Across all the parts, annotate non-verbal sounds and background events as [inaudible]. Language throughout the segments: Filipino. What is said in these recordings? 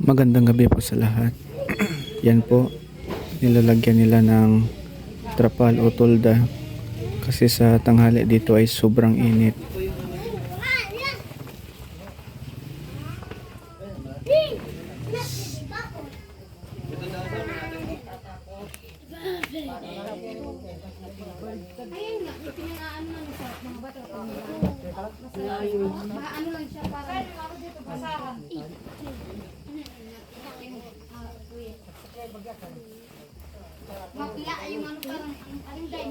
Magandang gabi po sa lahat. [clears throat] Yan po, nilalagyan nila ng trapal o tolda kasi sa tanghali dito ay sobrang init. Ayun nga, pinangaan lang sa mga bata. Baka ano lang siya para ako dito basahan. Mapila yung ano parang ang aling dahil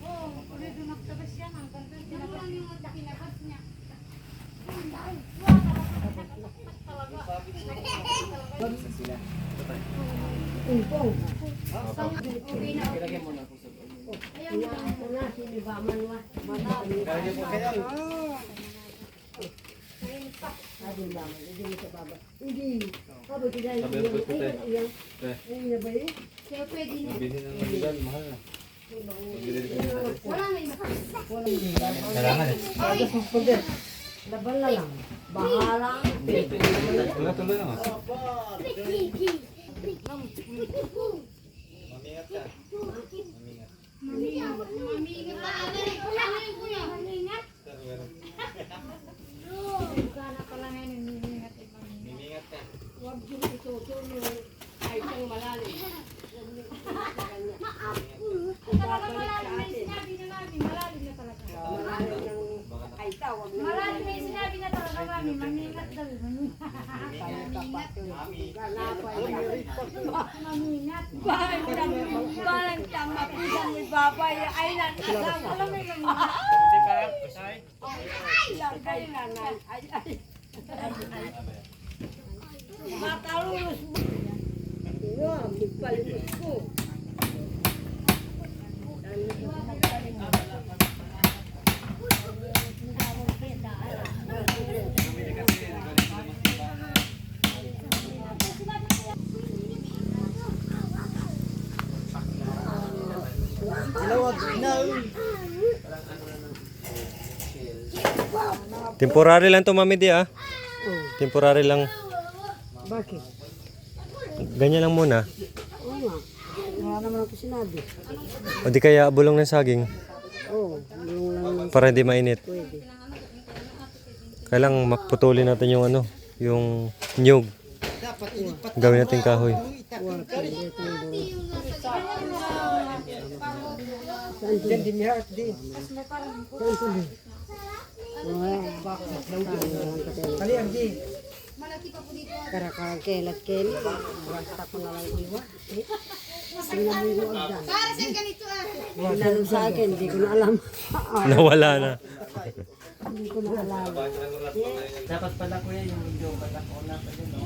Oo, ulit magtabas yan. Ang ganda. Yan lang yung pinabas niya. Okay na. Kaya pwede na. Wala na iba. Laban na lang. Bahala. Mamingat. Mamingat. Wala na yung kuya. Mamingat. Bukana pala ngayon yung mamingat. eh, mamingat. Huwag yung itutuloy. Ay, isang malalim. Ang talaga malalim na yung sinabi na namin. Malalim na talaga. Malalim ng ay tawag na. Malalim na yung sinabi na talaga namin. Mamingat daw. Mamingat. Mamingat. Parang tama, po sa may babay. Ay, nanasawa. Alam mo yung Lang kayo nanay. Ay, ay. Makalulus mo. Wow, magpalimos ko. Temporary lang to mami di ah. Temporary lang. Bakit? Ganyan lang muna. Oo nga. Wala naman ako sinabi. O di kaya bulong ng saging Oo, para hindi mainit. pwede. Kailang maputulin natin yung ano, yung nyug. Gawin natin kahoy. Huwag. Saan to? Saan to? Saan to? Kali ang di. malaki Karakarang kelat keli. Basta ko na lang iwa. Eh, Tingnan mo yung agdan. Para sa ganito ah. Tinanong sa akin, hindi ko na alam. [laughs] Nawala na. Hindi ko na alam. Dapat pala kuya yung video pala ko na pa din no.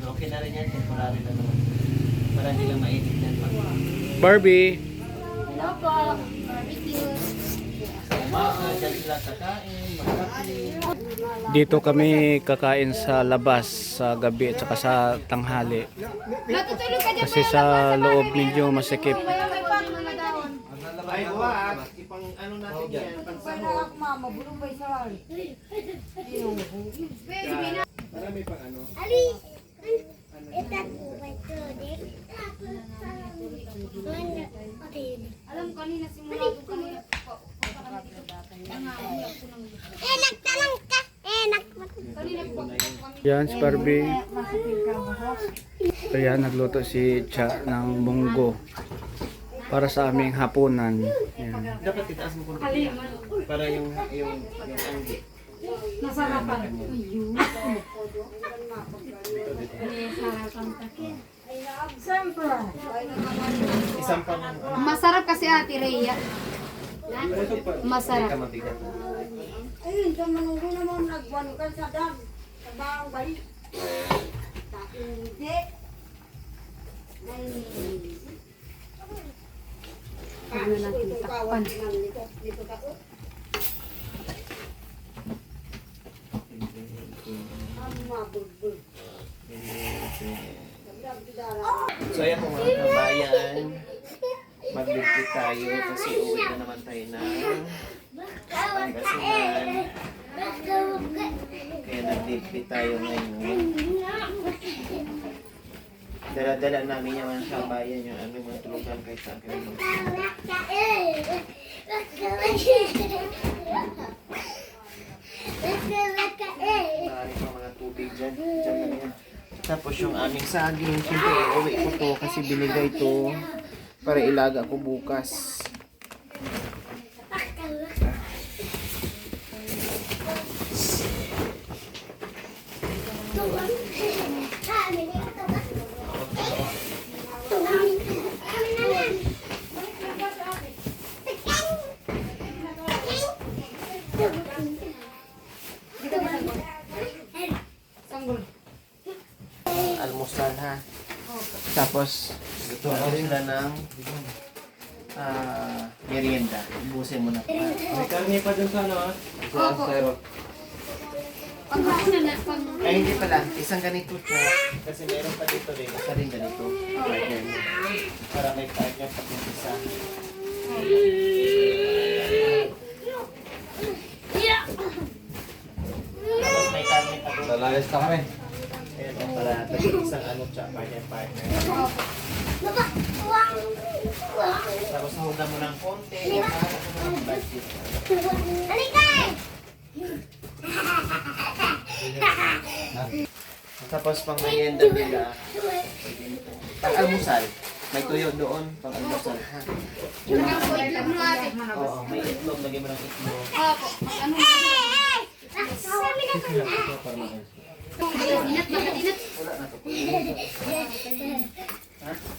Okay na rin yan, temporary na naman. Para hindi lang mainit yan. Barbie! Hello po. Barbecue. Mga dyan sila kakain. Dito kami kakain sa labas sa gabi at saka sa tanghali. Kasi sa loob medyo masikip. Ay, wa, ipang ano natin yan. Mama, bulong ba isa? Marami pang ano. Alam ko kanina simula ko kanina. Eh, nagtanong ka. Eh, nag... Yan, si Barbie. Ayan, nagluto si Cha ng munggo para sa aming hapunan. Yan. Dapat itaas mo konti. Para yung, yung, yung anggi. Ano, Masarap kasi ate Rhea. Masarap. Ayun, sa manunggo naman nagwan ka sa dam. Sa baong balik. Hindi. Ano natin takpan. So ayan po mga kabayan, magligpit tayo kasi uwi na naman tayo na Pangasinan. Kaya nagligpit tayo ngayon. Dala-dala namin yung mga kabayan yung aming mga tulugan kahit kayo mag Marami pa mga tubig dyan. Dyan lang yan. Tapos yung aming saging, siyempre uwi ko to kasi binigay to para ilaga ko bukas. Almusal ha. Tapos, gusto sila ng ah, merienda. Ubusin mo na. May karne pa dun sa ano ha? Opo. Pag hapunan na, pag Ay, hindi pala. Isang ganito siya. Kasi meron pa dito rin. Isa rin ganito. Ayan. Para may partner pa yung isa. Tapos may karne pa doon. Lalayas na kami. Para taging isang ano siya, partner partner. Tapos nahugan mo ng konti. Para sa mga budget. Halika! Tapos pang merienda nila. Pang almusal. May tuyo doon. Pang almusal. Ha? Oo, may itlog. Lagyan mo ng itlog. Opo. Ano? Inat?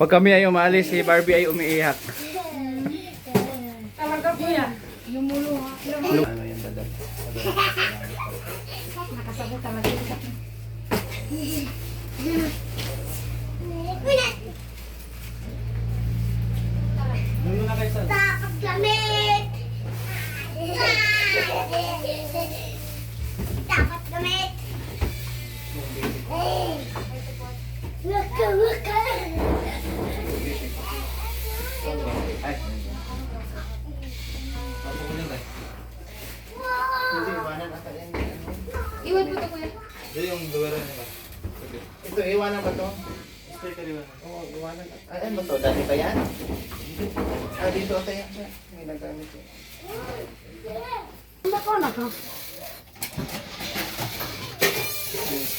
Pag kami ay umaalis, si Barbie ay umiiyak. Ano yan, dadal?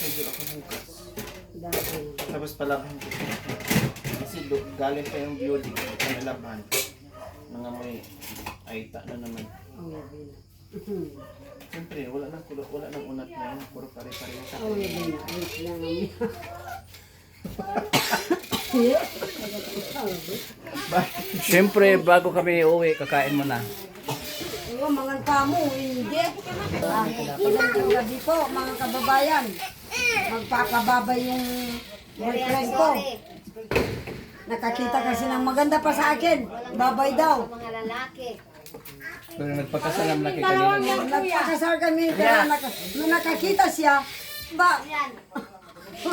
Schedule ako bukas. Tapos pala, kasi do, galing pa yung building, ang laban. Mga may aita na naman. [clears throat] Siyempre, wala nang kulot, wala nang unat na yun. Puro pare-pare sa Oh, yun. Ayos lang. [laughs] [laughs] Siyempre, bago kami uwi, kakain mo na. Oo, mga kamo, hindi. Ah, Magandang gabi po, mga kababayan. Magpapababay yung boyfriend ko. Nakakita kasi ng maganda pa sa akin. Babay daw. Mga lalaki. Pero nagpakasalam na kay kanina. Nagpakasal kami, pero naka, nung nakakita siya, ba,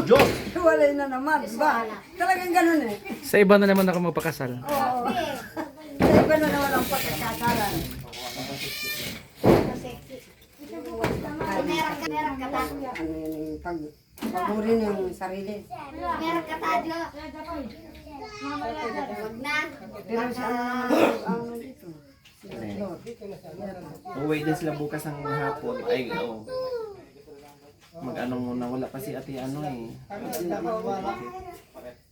Diyos! [laughs] walay na naman, ba? Talagang ganun eh. Sa iba na naman ako magpakasal. Oo. Sa iba na naman ang pagkakasalan. Meron ka, ta. Ano yun, pag, pagurin yung sarili. Meron ka ta. Huwag na. Ang sila bukas ng hapon. Ay, oo. Mag-ano muna, wala pa si ate ano eh.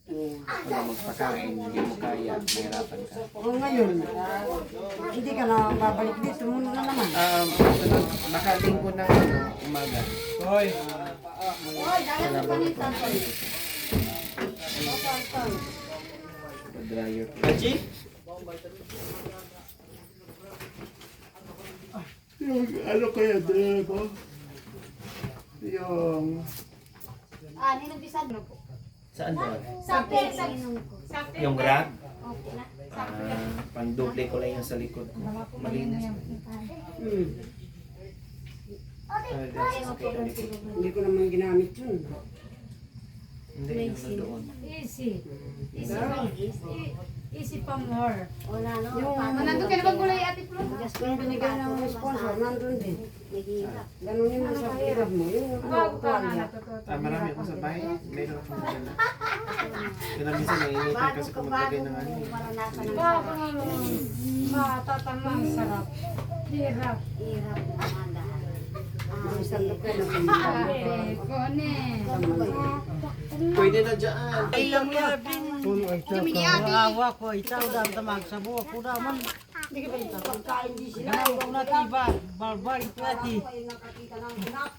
Wala magpakain, hindi mo kaya, mahirapan ka. O ngayon, ah, hindi ka na babalik dito muna na naman. Um, ito lang, nakalinggo na ano, umaga. Hoy! Dryer. Haji? Yung ano kaya, Drebo? Yung... Ah, ninabisad na po. Saan ba? Sa pinong ko. Yung rag? Okay na. Ah, pang-double ko lang yung sa likod ko. Malinis. Hmm. Ah, sa likod. Hindi ko naman ginamit yun. Hindi, yung nandoon. Easy. Easy pa. Easy pa more. Wala no. Yung Nandun ka na bang gulay ate Flo? Yung binigay ng sponsor, nandun din. Naghihirap. Ganun yung sa hirap mo. Yung bago ano, ka na tuwalya. natututo. Ah, marami ako sa bahay. Meron akong dala. [laughs] Kaya na minsan naiinitan kasi kung maglagay ng ano. eh. Maranasan ng Bago matatamang sarap. Hirap. hirap na mga lahat. Yung isang lupa na pinagdala. Eh, kone. Pwede na dyan. Ay, lang yan. Kami ni ate. Awa ko, itaw dam tamag sa buwa ko naman. Hindi ka ba ito? Pagkain di sila. Ginawa ko na tiba, barbar ito ati. Ay, nakakita ng anak.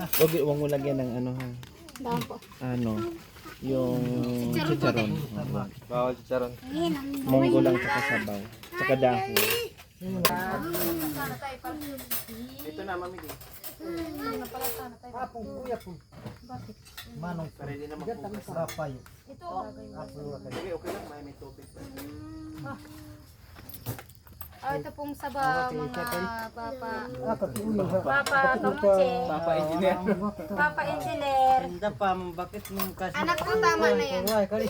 Huwag huwag mo lagyan ng ano ha. Ano? Yung chicharon. Bawal chicharon. Monggo lang tsaka sabaw. Tsaka dahon. Ito na, mami. Apong kuya po. Manong Para hindi na mapukas. Rapay. Sige, okay lang. May may tubig pa. Ah, ito pong saba mga papa. Papa kamuche. Papa engineer. Papa engineer. Tinda pa, bakit nung kasi. Anak ko, tama na yan. Kali.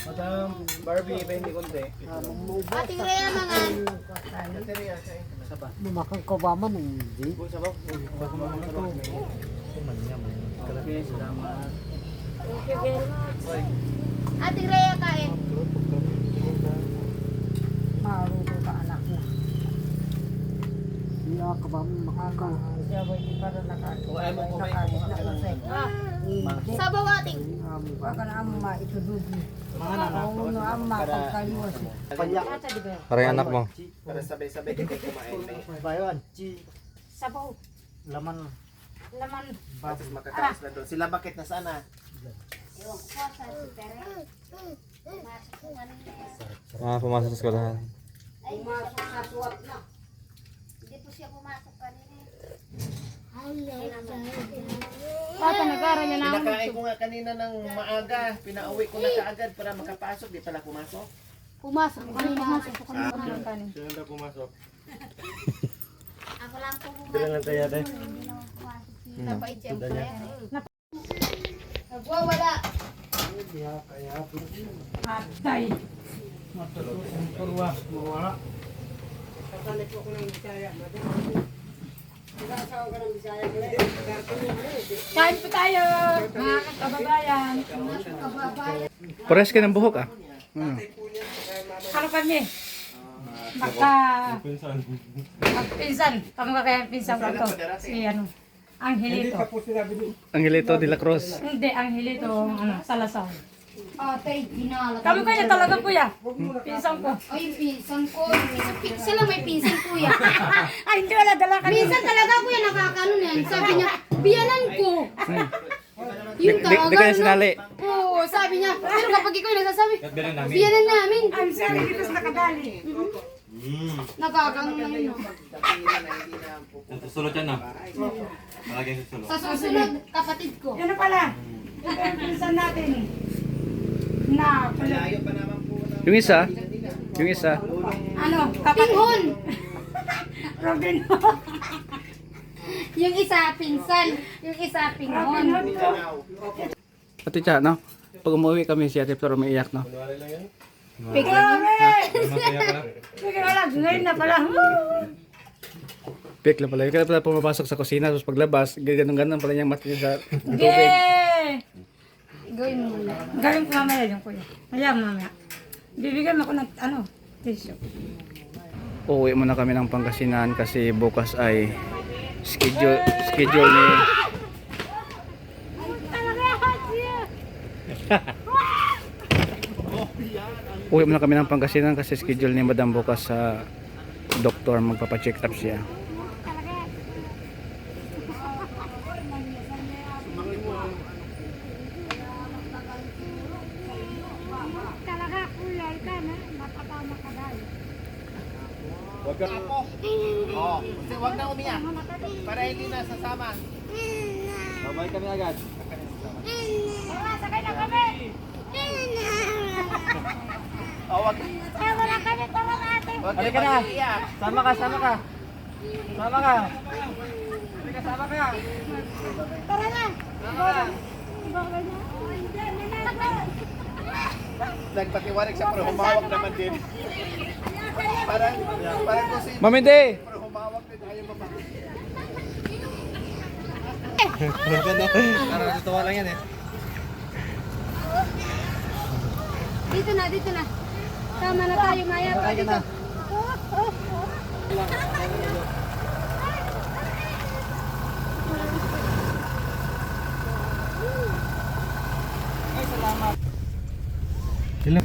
Madam Barbie, ba hindi konti? Ate Rhea mga. Lumakang ko ba man hindi? Ate Rhea kain. Maruto ka anak mo. Iya ka ba makakaw? Siya ba hindi para kumain, Nakain na. Hindi. Sabaw ating. Baka na ang. Mga. Ang mga ang mapagkaliwas. Parang anak mo. Para sabay-sabay kayo kumain. Bayon, Sabaw. laman. Laman. Tapos makakain sila doon. Sila bakit na sana? Ah, pumasok sa eskwelahan. Pumasok sa suwat na. hindi po siya pumasok kanina. Papa nag-aaral niya na. Pinakain ko nga kanina ng maaga. Pinauwi ko na kaagad para makapasok. Di pala pumasok. Pumasok kanina. Pumasok kanina. Sino na pumasok? Ako lang [laughs] po pumasok. Sino lang tayo pumasok siya. Napait siya. Nagwawala. Atay. Kurwa, mawala. Kasalit ko ko ng Bisaya. Kain po tayo. Mga kababayan. Pares ka ng buhok ah. Ano kami? Maka... Magpinsan. Kami ka kaya pinsan ko to. Si ano. Angelito. Angelito de la Cruz. Hindi, Angelito. Ano, Salazar. Ate, ginala. Kami kaya talaga kuya. Pinsan ko. Ay, pinsan ko. Isa lang may pinsan kuya. [laughs] Ay, hindi wala dala ka. Minsan talaga kuya nakakano na yan. Sabi niya, biyanan ko. Di, Yung di, di ka tawagan. niya sinali. Oo, sabi niya. Pero kapag ikaw yung nagsasabi, biyanan namin. I'm sorry, dito sa nakadali. Nakakano na yun. no? Susulot yan na. Malagay sa susulot. Sa susunod, kapatid ko. Yan na pala. Yung pinsan natin. Na, po na. Yung isa, yung isa, ano, kapatid. Pinghon. [laughs] Robin. Yung isa, pinsan. Yung isa, pinghon. Mindanao. Ate Cha, no? Pag umuwi kami si Ate Flor may iyak, no? Sige wala, ngayon na pala. Pik lang pala. Yung kaya pala pumapasok sa kusina, tapos paglabas, ganun-ganun pala niyang mata niya sa tubig. Gay! Gawin mo muna. Gawin ko mamaya yung kuya. Kaya mamaya. Bibigyan mo ako ng ano, tissue. Uuwi muna kami ng Pangasinan kasi bukas ay schedule schedule ni [laughs] Uwi muna kami ng Pangasinan kasi schedule ni Madam bukas sa doktor magpapa-check up siya. Talaga kulay ka. Oo. Kasi wag na umiyak. Para hindi na sasama. Babay kami agad. Sakay na kami! [laughs] Oh, wag. Tara na kami, tara natin! Kayo mag-iiyak. Sama ka, sama ka. Sama ka. Halika, sama ka. Tara na! Nagpatiwarik siya pero humawak naman din. Parang, parang kung si Mami Day! pero humawak din ayaw mama. Parang natutuwa lang yan eh. Dito na, dito na. Tama na tayo, Maya. Sakay ka na. Ilan?